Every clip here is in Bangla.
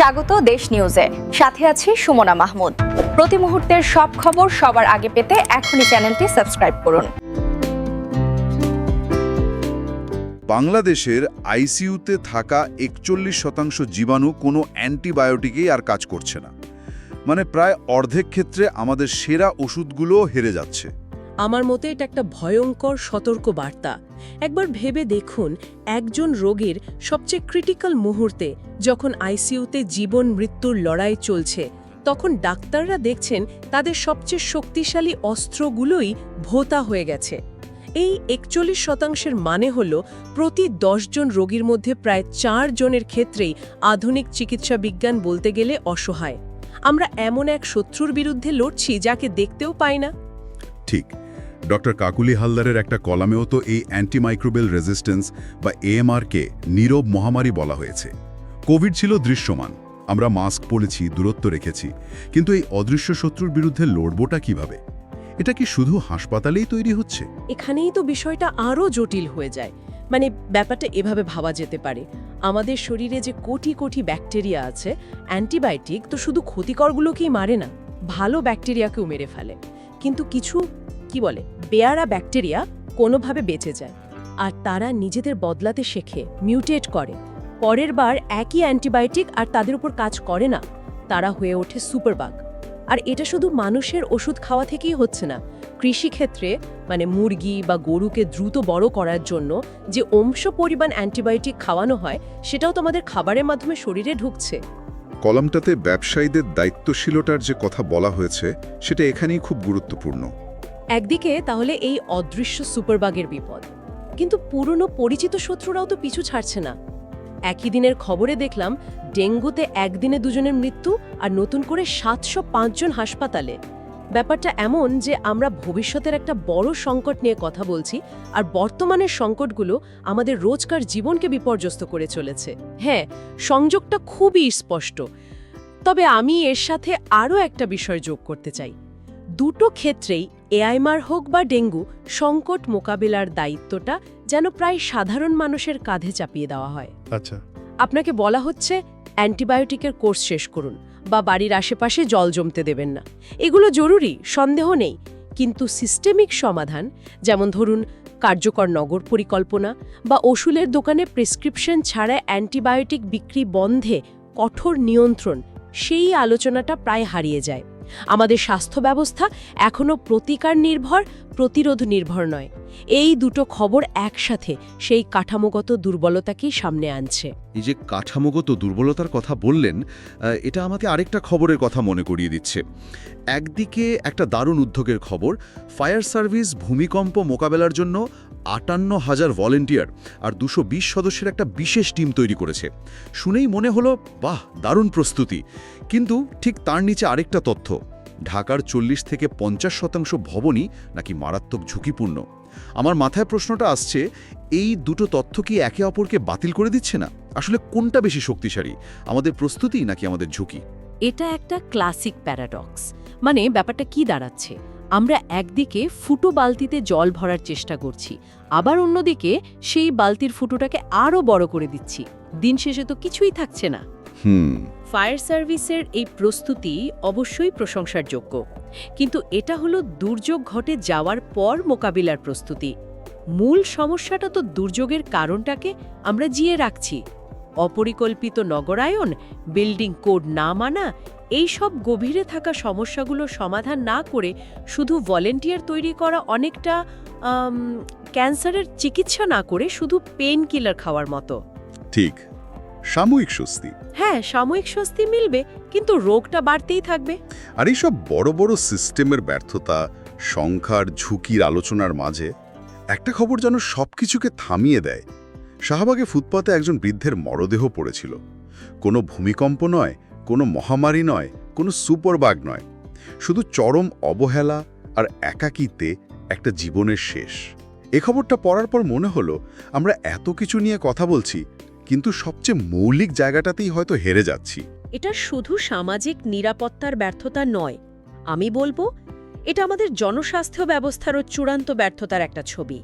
স্বাগত দেশ নিউজে। সাথে আছি সুমনা মাহমুদ। প্রতি মুহূর্তের সব খবর সবার আগে পেতে এখনই চ্যানেলটি সাবস্ক্রাইব করুন। বাংলাদেশের আইসিইউতে থাকা একচল্লিশ শতাংশ জীবাণু কোনো অ্যান্টিবায়োটিকেই আর কাজ করছে না। মানে প্রায় অর্ধেক ক্ষেত্রে আমাদের সেরা ওষুধগুলোও হেরে যাচ্ছে। আমার মতে এটা একটা ভয়ঙ্কর সতর্ক বার্তা একবার ভেবে দেখুন, একজন রোগীর সবচেয়ে ক্রিটিক্যাল মুহূর্তে যখন আইসিইউতে জীবন মৃত্যুর লড়াই চলছে, তখন ডাক্তাররা দেখছেন তাদের সবচেয়ে শক্তিশালী অস্ত্রগুলোই ভোতা হয়ে গেছে। এই একচল্লিশ শতাংশের মানে হল প্রতি জন রোগীর মধ্যে প্রায় চার জনের ক্ষেত্রেই আধুনিক চিকিৎসা বিজ্ঞান বলতে গেলে অসহায়। আমরা এমন এক শত্রুর বিরুদ্ধে লড়ছি যাকে দেখতেও পাই না। ঠিক। ডক্টর কাকুলি হালদারের একটা কলামেও তো এই অ্যান্টিমাইক্রোবেল রেজিস্ট্যান্স বা এএমআরকে নীরব মহামারী বলা হয়েছে। কোভিড ছিল দৃশ্যমান। আমরা মাস্ক পরেছি, দূরত্ব রেখেছি। কিন্তু এই অদৃশ্য শত্রুর বিরুদ্ধে লড়বটা কীভাবে? এটা কি শুধু হাসপাতালেই তৈরি হচ্ছে? এখানেই তো বিষয়টা আরও জটিল হয়ে যায়। মানে ব্যাপারটা এভাবে ভাবা যেতে পারে। আমাদের শরীরে যে কোটি কোটি ব্যাকটেরিয়া আছে, অ্যান্টিবায়োটিক তো শুধু ক্ষতিকরগুলোকেই মারে না, ভালো ব্যাকটেরিয়াকেও মেরে ফেলে। কিন্তু কিছু কি বলে, বেয়ারা ব্যাকটেরিয়া কোনোভাবে বেঁচে যায়। আর তারা নিজেদের বদলাতে শেখে, মিউটেট করে। পরের বার একই অ্যান্টিবায়োটিক আর তাদের উপর কাজ করে না, তারা হয়ে ওঠে সুপারবাগ। আর এটা শুধু মানুষের ওষুধ খাওয়া থেকেই হচ্ছে না, কৃষিক্ষেত্রে মানে মুরগি বা গরুকে দ্রুত বড় করার জন্য যে অংশ পরিমাণ অ্যান্টিবায়োটিক খাওয়ানো হয়, সেটাও তোমাদের খাবারের মাধ্যমে শরীরে ঢুকছে। কলামটাতে ব্যবসায়ীদের দায়িত্বশীলতার যে কথা বলা হয়েছে, সেটা এখানেই খুব গুরুত্বপূর্ণ। একদিকে তাহলে এই অদৃশ্য সুপারবাগের বিপদ। কিন্তু পুরনো পরিচিত শত্রুরাও তো পিছু ছাড়ছে না। একই দিনের খবরে দেখলাম, ডেঙ্গুতে একদিনে দুজনের মৃত্যু আর নতুন করে সাতশো জন হাসপাতালে। ব্যাপারটা এমন যে আমরা ভবিষ্যতের একটা বড় সংকট নিয়ে কথা বলছি আর বর্তমানের সংকটগুলো আমাদের রোজকার জীবনকে বিপর্যস্ত করে চলেছে। হ্যাঁ সংযোগটা খুবই স্পষ্ট। তবে আমি এর সাথে আরও একটা বিষয় যোগ করতে চাই। দুটো ক্ষেত্রেই এআইমার হোক বা ডেঙ্গু সংকট মোকাবিলার দায়িত্বটা যেন প্রায় সাধারণ মানুষের কাঁধে চাপিয়ে দেওয়া হয়। আচ্ছা। আপনাকে বলা হচ্ছে অ্যান্টিবায়োটিকের কোর্স শেষ করুন বা বাড়ির আশেপাশে জল জমতে দেবেন না। এগুলো জরুরি সন্দেহ নেই। কিন্তু সিস্টেমিক সমাধান যেমন ধরুন কার্যকর নগর পরিকল্পনা বা ওষুধের দোকানে প্রেসক্রিপশন ছাড়া অ্যান্টিবায়োটিক বিক্রি বন্ধে কঠোর নিয়ন্ত্রণ সেই আলোচনাটা প্রায় হারিয়ে যায়। আমাদের স্বাস্থ্য ব্যবস্থা এখনও প্রতিকার নির্ভর প্রতিরোধ নির্ভর নয়। এই দুটো খবর একসাথে সেই কাঠামোগত দুর্বলতাকেই সামনে আনছে। এই যে কাঠামোগত দুর্বলতার কথা বললেন এটা আমাকে আরেকটা খবরের কথা মনে করিয়ে দিচ্ছে। একদিকে একটা দারুণ উদ্যোগের খবর, ফায়ার সার্ভিস ভূমিকম্প মোকাবেলার জন্য আটান্ন হাজার ভলেন্টিয়ার আর দুশো সদস্যের একটা বিশেষ টিম তৈরি করেছে। শুনেই মনে হলো, বাহ, দারুণ প্রস্তুতি। কিন্তু ঠিক তার নিচে আরেকটা তথ্য, ঢাকার চল্লিশ থেকে পঞ্চাশ শতাংশ ভবনই নাকি মারাত্মক ঝুঁকিপূর্ণ। আমার মাথায় প্রশ্নটা আসছে, এই দুটো তথ্য কি একে অপরকে বাতিল করে দিচ্ছে না? আসলে কোনটা বেশি শক্তিশালী, আমাদের প্রস্তুতি নাকি আমাদের ঝুঁকি? এটা একটা ক্লাসিক প্যারাডক্স মানে ব্যাপারটা কি দাঁড়াচ্ছে? আমরা একদিকে ফুটো বালতিতে জল ভরার চেষ্টা করছি আবার অন্যদিকে সেই বালতির ফুটোটাকে আরও বড় করে দিচ্ছি। দিন শেষে তো কিছুই থাকছে না। হুম। ফায়ার সার্ভিসের এই প্রস্তুতি অবশ্যই প্রশংসার যোগ্য। কিন্তু এটা হলো দুর্যোগ ঘটে যাওয়ার পর মোকাবিলার প্রস্তুতি। মূল সমস্যাটা তো দুর্যোগের কারণটাকে আমরা জিয়ে রাখছি। অপরিকল্পিত নগরায়ন বিল্ডিং কোড না মানা এই সব গভীরে থাকা সমস্যাগুলো সমাধান না করে শুধু ভলেন্টিয়ার তৈরি করা অনেকটা ক্যান্সারের চিকিৎসা না করে শুধু পেন কিলার খাওয়ার মতো। ঠিক। সাময়িক স্বস্তি। হ্যাঁ সাময়িক স্বস্তি মিলবে কিন্তু রোগটা বাড়তেই থাকবে। আর এইসব বড় বড় সিস্টেমের ব্যর্থতা সংখ্যার ঝুঁকির আলোচনার মাঝে একটা খবর যেন সবকিছুকে থামিয়ে দেয়। শাহবাগে ফুটপাতে একজন বৃদ্ধের মরদেহ পড়েছিল। কোনো ভূমিকম্প নয়, কোনো মহামারী নয়, কোনো সুপারবাগ নয়। শুধু চরম অবহেলা আর একাকিত্বে একটা জীবনের শেষ। এ খবরটা পড়ার পর মনে হলো, আমরা এত কিছু নিয়ে কথা বলছি, কিন্তু সবচেয়ে মৌলিক জায়গাটাতেই হয়তো হেরে যাচ্ছি। এটা শুধু সামাজিক নিরাপত্তার ব্যর্থতা নয়। আমি বলব, এটা আমাদের জনস্বাস্থ্য ব্যবস্থারও চূড়ান্ত ব্যর্থতার একটা ছবি।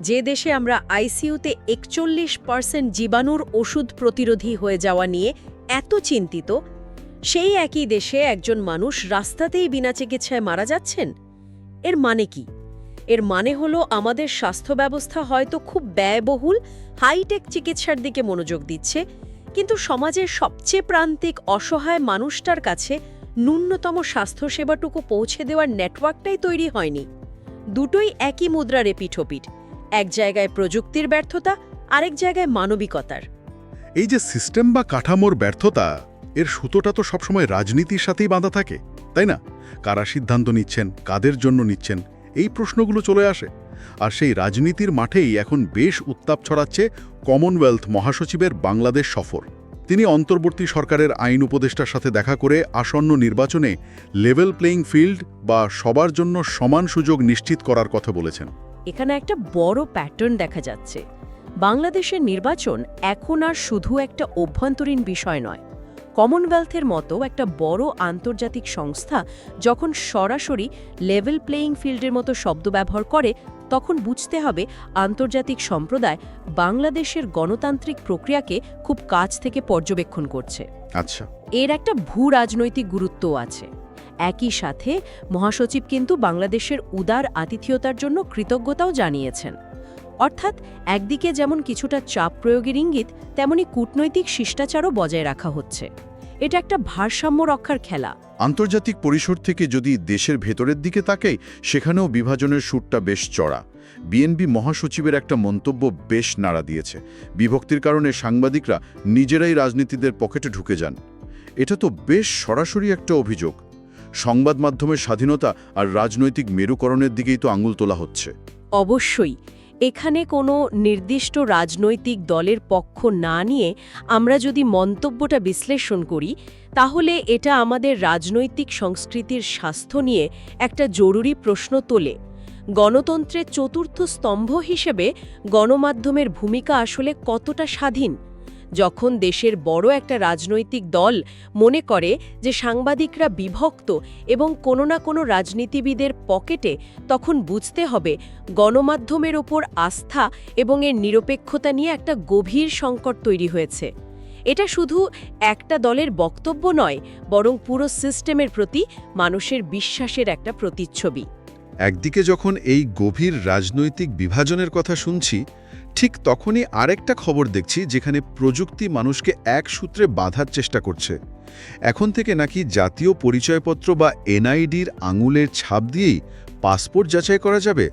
যে দেশে আমরা আইসিইউতে একচল্লিশ পার্সেন্ট জীবাণুর ওষুধ প্রতিরোধী হয়ে যাওয়া নিয়ে এত চিন্তিত, সেই একই দেশে একজন মানুষ রাস্তাতেই বিনা চিকিৎসায় মারা যাচ্ছেন? এর মানে কি? এর মানে হলো আমাদের স্বাস্থ্য ব্যবস্থা হয়তো খুব ব্যয়বহুল, হাইটেক চিকিৎসার দিকে মনোযোগ দিচ্ছে, কিন্তু সমাজের সবচেয়ে প্রান্তিক অসহায় মানুষটার কাছে ন্যূনতম স্বাস্থ্যসেবাটুকু পৌঁছে দেওয়ার নেটওয়ার্কটাই তৈরি হয়নি। দুটোই একই মুদ্রার পিঠোপিঠ এক জায়গায় প্রযুক্তির ব্যর্থতা, আরেক জায়গায় মানবিকতার। এই যে সিস্টেম বা কাঠামোর ব্যর্থতা, এর সুতোটা তো সবসময় রাজনীতির সাথেই বাঁধা থাকে, তাই না? কারা সিদ্ধান্ত নিচ্ছেন, কাদের জন্য নিচ্ছেন, এই প্রশ্নগুলো চলে আসে। আর সেই রাজনীতির মাঠেই এখন বেশ উত্তাপ ছড়াচ্ছে কমনওয়েলথ মহাসচিবের বাংলাদেশ সফর। তিনি অন্তর্বর্তী সরকারের আইন উপদেষ্টার সাথে দেখা করে আসন্ন নির্বাচনে লেভেল প্লেইং ফিল্ড বা সবার জন্য সমান সুযোগ নিশ্চিত করার কথা বলেছেন। এখানে একটা বড় প্যাটার্ন দেখা যাচ্ছে। বাংলাদেশের নির্বাচন এখন আর শুধু একটা অভ্যন্তরীণ বিষয় নয়। কমনওয়েলথের মতো একটা বড় আন্তর্জাতিক সংস্থা যখন সরাসরি লেভেল প্লেয়িং ফিল্ডের মতো শব্দ ব্যবহার করে তখন বুঝতে হবে আন্তর্জাতিক সম্প্রদায় বাংলাদেশের গণতান্ত্রিক প্রক্রিয়াকে খুব কাছ থেকে পর্যবেক্ষণ করছে। আচ্ছা। এর একটা ভূ রাজনৈতিক গুরুত্বও আছে। একই সাথে মহাসচিব কিন্তু বাংলাদেশের উদার আতিথেয়তার জন্য কৃতজ্ঞতাও জানিয়েছেন। অর্থাৎ একদিকে যেমন কিছুটা চাপ প্রয়োগের ইঙ্গিত, তেমনি কূটনৈতিক শিষ্টাচারও বজায় রাখা হচ্ছে। এটা একটা ভারসাম্য রক্ষার খেলা। আন্তর্জাতিক পরিসর থেকে যদি দেশের ভেতরের দিকে তাকাই, সেখানেও বিভাজনের সুরটা বেশ চড়া। বিএনপি মহাসচিবের একটা মন্তব্য বেশ নাড়া দিয়েছে। বিভক্তির কারণে সাংবাদিকরা নিজেরাই রাজনীতিদের পকেটে ঢুকে যান। এটা তো বেশ সরাসরি একটা অভিযোগ। সংবাদ মাধ্যমের স্বাধীনতা আর রাজনৈতিক মেরুকরণের দিকেই তো আঙুল তোলা হচ্ছে। অবশ্যই, এখানে কোনো নির্দিষ্ট রাজনৈতিক দলের পক্ষ না নিয়ে আমরা যদি মন্তব্যটা বিশ্লেষণ করি, তাহলে এটা আমাদের রাজনৈতিক সংস্কৃতির স্বাস্থ্য নিয়ে একটা জরুরি প্রশ্ন তোলে। গণতন্ত্রের চতুর্থ স্তম্ভ হিসেবে গণমাধ্যমের ভূমিকা আসলে কতটা স্বাধীন? যখন দেশের বড় একটা রাজনৈতিক দল মনে করে যে সাংবাদিকরা বিভক্ত এবং কোনো না কোনো রাজনীতিবিদের পকেটে, তখন বুঝতে হবে গণমাধ্যমের ওপর আস্থা এবং এর নিরপেক্ষতা নিয়ে একটা গভীর সংকট তৈরি হয়েছে। এটা শুধু একটা দলের বক্তব্য নয়, বরং পুরো সিস্টেমের প্রতি মানুষের বিশ্বাসের একটা প্রতিচ্ছবি। একদিকে যখন এই গভীর রাজনৈতিক বিভাজনের কথা শুনছি ঠিক তখনই আরেকটা খবর দেখছি যেখানে প্রযুক্তি মানুষকে এক সূত্রে বাঁধার চেষ্টা করছে। এখন থেকে নাকি জাতীয় পরিচয়পত্র বা এনআইডির আঙুলের ছাপ দিয়েই পাসপোর্ট যাচাই করা যাবে?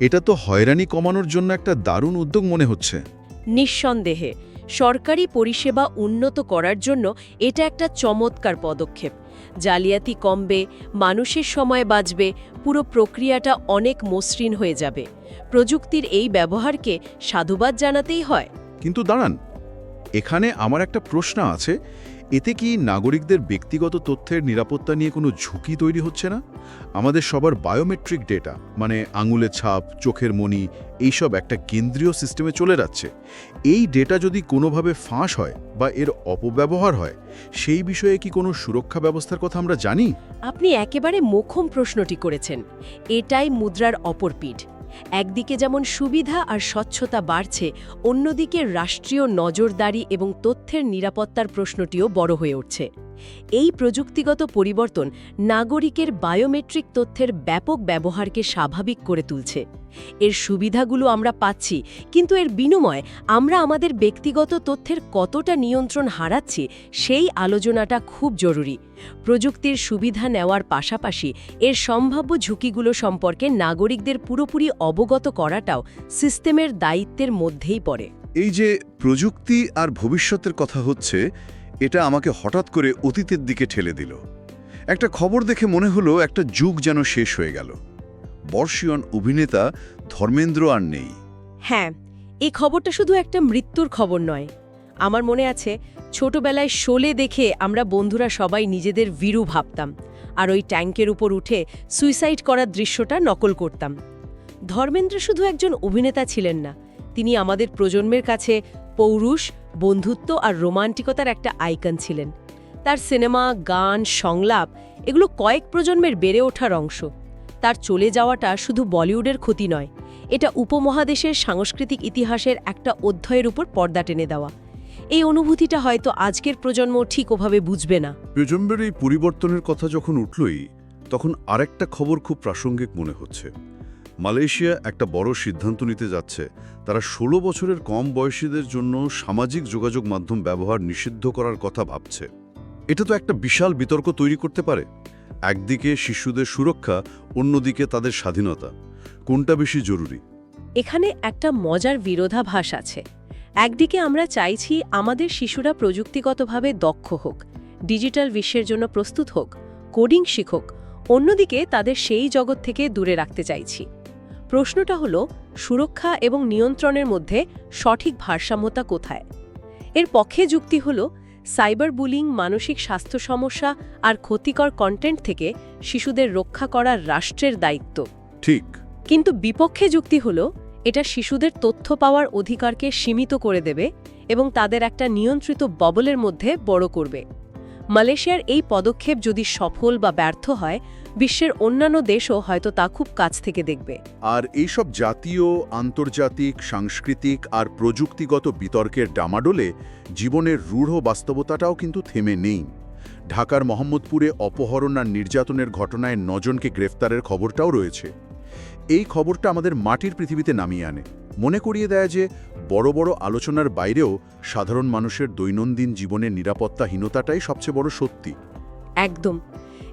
এটা তো হয়রানি কমানোর জন্য একটা দারুণ উদ্যোগ মনে হচ্ছে। নিঃসন্দেহে, সরকারি পরিষেবা উন্নত করার জন্য এটা একটা চমৎকার পদক্ষেপ। জালিয়াতি কমবে, মানুষের সময় বাঁচবে, পুরো প্রক্রিয়াটা অনেক মসৃণ হয়ে যাবে। প্রযুক্তির এই ব্যবহারকে সাধুবাদ জানাতেই হয়। কিন্তু দাঁড়ান, এখানে আমার একটা প্রশ্ন আছে এতে কি নাগরিকদের ব্যক্তিগত তথ্যের নিরাপত্তা নিয়ে কোনো ঝুঁকি তৈরি হচ্ছে না? আমাদের সবার বায়োমেট্রিক ডেটা মানে আঙুলের ছাপ, চোখের মনি এইসব একটা কেন্দ্রীয় সিস্টেমে চলে যাচ্ছে। এই ডেটা যদি কোনোভাবে ফাঁস হয় বা এর অপব্যবহার হয়, সেই বিষয়ে কি কোনো সুরক্ষা ব্যবস্থার কথা আমরা জানি? আপনি একেবারে মোক্ষম প্রশ্নটি করেছেন। এটাই মুদ্রার অপর পিঠ। একদিকে যেমন সুবিধা আর স্বচ্ছতা বাড়ছে, অন্যদিকে রাষ্ট্রীয় নজরদারি এবং তথ্যের নিরাপত্তার প্রশ্নটিও বড় হয়ে উঠছে। এই প্রযুক্তিগত পরিবর্তন নাগরিকের বায়োমেট্রিক তথ্যের ব্যাপক ব্যবহারকে স্বাভাবিক করে তুলছে। এর সুবিধাগুলো আমরা পাচ্ছি, কিন্তু এর বিনিময়ে আমরা আমাদের ব্যক্তিগত তথ্যের কতটা নিয়ন্ত্রণ হারাচ্ছি সেই আলোচনাটা খুব জরুরি। প্রযুক্তির সুবিধা নেওয়ার পাশাপাশি এর সম্ভাব্য ঝুঁকিগুলো সম্পর্কে নাগরিকদের পুরোপুরি অবগত করাটাও সিস্টেমের দায়িত্বের মধ্যেই পড়ে। এই যে প্রযুক্তি আর ভবিষ্যতের কথা হচ্ছে এটা আমাকে হঠাৎ করে অতীতের দিকে ঠেলে দিল। একটা খবর দেখে মনে হলো একটা যুগ যেন শেষ হয়ে গেল। বর্ষীয়ন অভিনেতা ধর্মেন্দ্র আর নেই। হ্যাঁ এই খবরটা শুধু একটা মৃত্যুর খবর নয়। আমার মনে আছে, ছোটবেলায় শোলে দেখে আমরা বন্ধুরা সবাই নিজেদের ভীরু ভাবতাম আর ওই ট্যাঙ্কের উপর উঠে সুইসাইড করার দৃশ্যটা নকল করতাম। ধর্মেন্দ্র শুধু একজন অভিনেতা ছিলেন না, তিনি আমাদের প্রজন্মের কাছে পৌরুষ, বন্ধুত্ব আর রোমান্টিকতার একটা আইকন ছিলেন। তার সিনেমা, গান, সংলাপ এগুলো কয়েক প্রজন্মের বেড়ে ওঠার অংশ। তার চলে যাওয়াটা শুধু বলিউডের ক্ষতি নয়, এটা উপমহাদেশের সাংস্কৃতিক ইতিহাসের একটা অধ্যায়ের উপর পর্দা টেনে দেওয়া। এই অনুভূতিটা হয়তো আজকের প্রজন্ম ঠিক ওভাবে বুঝবে না। প্রজন্মের এই পরিবর্তনের কথা যখন উঠলই, তখন আরেকটা খবর খুব প্রাসঙ্গিক মনে হচ্ছে। মালয়েশিয়া একটা বড় সিদ্ধান্ত নিতে যাচ্ছে। তারা ষোলো বছরের কম বয়সীদের জন্য সামাজিক যোগাযোগ মাধ্যম ব্যবহার নিষিদ্ধ করার কথা ভাবছে। এটা তো একটা বিশাল বিতর্ক তৈরি করতে পারে। একদিকে শিশুদের সুরক্ষা, অন্যদিকে তাদের স্বাধীনতা। কোনটা বেশি জরুরি? এখানে একটা মজার বিরোধাভাস আছে। একদিকে আমরা চাইছি আমাদের শিশুরা প্রযুক্তিগতভাবে দক্ষ হোক, ডিজিটাল বিশ্বের জন্য প্রস্তুত হোক, কোডিং শিখুক, অন্যদিকে তাদের সেই জগৎ থেকে দূরে রাখতে চাইছি। প্রশ্নটা হলো সুরক্ষা এবং নিয়ন্ত্রণের মধ্যে সঠিক ভারসাম্যতা কোথায়? এর পক্ষে যুক্তি হলো সাইবার বুলিং মানসিক স্বাস্থ্য সমস্যা আর ক্ষতিকর কন্টেন্ট থেকে শিশুদের রক্ষা করার রাষ্ট্রের দায়িত্ব। ঠিক। কিন্তু বিপক্ষে যুক্তি হল এটা শিশুদের তথ্য পাওয়ার অধিকারকে সীমিত করে দেবে এবং তাদের একটা নিয়ন্ত্রিত ববলের মধ্যে বড় করবে। মালয়েশিয়ার এই পদক্ষেপ যদি সফল বা ব্যর্থ হয় বিশ্বের অন্যান্য দেশও হয়তো তা খুব কাছ থেকে দেখবে। আর এইসব জাতীয় আন্তর্জাতিক সাংস্কৃতিক আর প্রযুক্তিগত বিতর্কের ডামাডোলে জীবনের রূঢ় বাস্তবতাটাও কিন্তু থেমে নেই। ঢাকার মোহাম্মদপুরে অপহরণ আর নির্যাতনের ঘটনায় নজনকে গ্রেফতারের খবরটাও রয়েছে। এই খবরটা আমাদের মাটির পৃথিবীতে নামিয়ে আনে। মনে করিয়ে দেয় যে বড় বড় আলোচনার বাইরেও সাধারণ মানুষের দৈনন্দিন জীবনের নিরাপত্তাহীনতাটাই সবচেয়ে বড় সত্যি। একদম।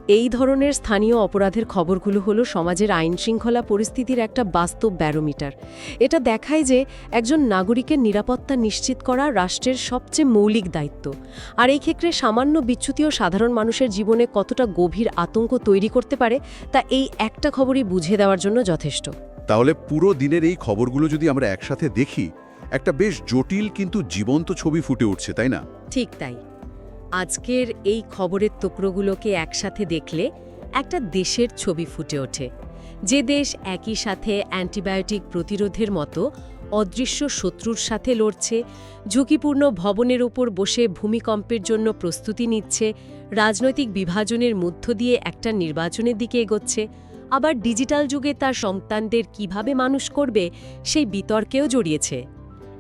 এই ধরনের স্থানীয় অপরাধের খবরগুলো হলো সমাজের আইন শৃঙ্খলা পরিস্থিতির একটা বাস্তব ব্যারোমিটার। এটা দেখায় যে একজন নাগরিকের নিরাপত্তা নিশ্চিত করা রাষ্ট্রের সবচেয়ে মৌলিক দায়িত্ব। আর এই ক্ষেত্রে সামান্য বিচ্যুতিও সাধারণ মানুষের জীবনে কতটা গভীর আতঙ্ক তৈরি করতে পারে তা এই একটা খবরই বুঝে দেওয়ার জন্য যথেষ্ট। তাহলে পুরো দিনের এই খবরগুলো যদি আমরা একসাথে দেখি একটা বেশ জটিল কিন্তু জীবন্ত ছবি ফুটে উঠছে তাই না? ঠিক তাই। আজকের এই খবরের টুকরোগুলোকে একসাথে দেখলে একটা দেশের ছবি ফুটে ওঠে। যে দেশ একই সাথে অ্যান্টিবায়োটিক প্রতিরোধের মতো অদৃশ্য শত্রুর সাথে লড়ছে, ঝুঁকিপূর্ণ ভবনের ওপর বসে ভূমিকম্পের জন্য প্রস্তুতি নিচ্ছে, রাজনৈতিক বিভাজনের মধ্য দিয়ে একটা নির্বাচনের দিকে এগোচ্ছে, আবার ডিজিটাল যুগে তার সন্তানদের কীভাবে মানুষ করবে সেই বিতর্কেও জড়িয়েছে।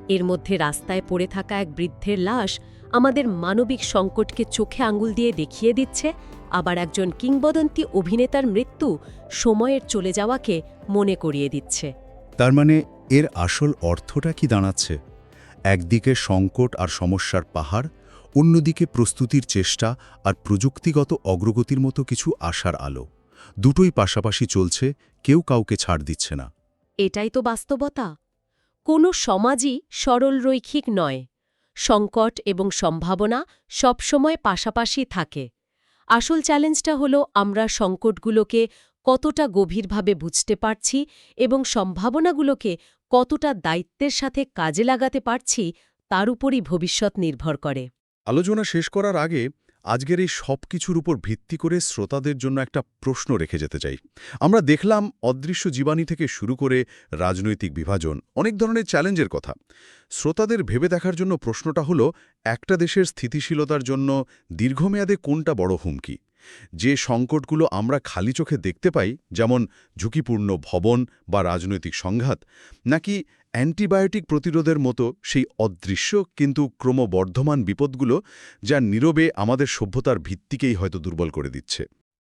এর মধ্যে রাস্তায় পড়ে থাকা এক বৃদ্ধের লাশ আমাদের মানবিক সংকটকে চোখে আঙ্গুল দিয়ে দেখিয়ে দিচ্ছে আবার একজন কিংবদন্তি অভিনেতার মৃত্যু সময়ের চলে যাওয়াকে মনে করিয়ে দিচ্ছে। তার মানে এর আসল অর্থটা কি দাঁড়াচ্ছে? একদিকে সংকট আর সমস্যার পাহাড় অন্যদিকে প্রস্তুতির চেষ্টা আর প্রযুক্তিগত অগ্রগতির মতো কিছু আশার আলো। দুটোই পাশাপাশি চলছে কেউ কাউকে ছাড় দিচ্ছে না। এটাই তো বাস্তবতা। কোনো সমাজই সরল রৈখিক নয়। সংকট এবং সম্ভাবনা সবসময় পাশাপাশি থাকে। আসল চ্যালেঞ্জটা হলো আমরা সংকটগুলোকে কতটা গভীরভাবে বুঝতে পারছি এবং সম্ভাবনাগুলোকে কতটা দায়িত্বের সাথে কাজে লাগাতে পারছি তার উপরই ভবিষ্যৎ নির্ভর করে। আলোচনা শেষ করার আগে আজকের এই সব কিছুর উপর ভিত্তি করে শ্রোতাদের জন্য একটা প্রশ্ন রেখে যেতে চাই। আমরা দেখলাম অদৃশ্য জীবাণী থেকে শুরু করে রাজনৈতিক বিভাজন অনেক ধরনের চ্যালেঞ্জের কথা। শ্রোতাদের ভেবে দেখার জন্য প্রশ্নটা হলো, একটা দেশের স্থিতিশীলতার জন্য দীর্ঘমেয়াদে কোনটা বড় হুমকি? যে সংকটগুলো আমরা খালি চোখে দেখতে পাই, যেমন ঝুঁকিপূর্ণ ভবন বা রাজনৈতিক সংঘাত, নাকি অ্যান্টিবায়োটিক প্রতিরোধের মতো সেই অদৃশ্য কিন্তু ক্রমবর্ধমান বিপদগুলো যা নীরবে আমাদের সভ্যতার ভিত্তিকেই হয়তো দুর্বল করে দিচ্ছে।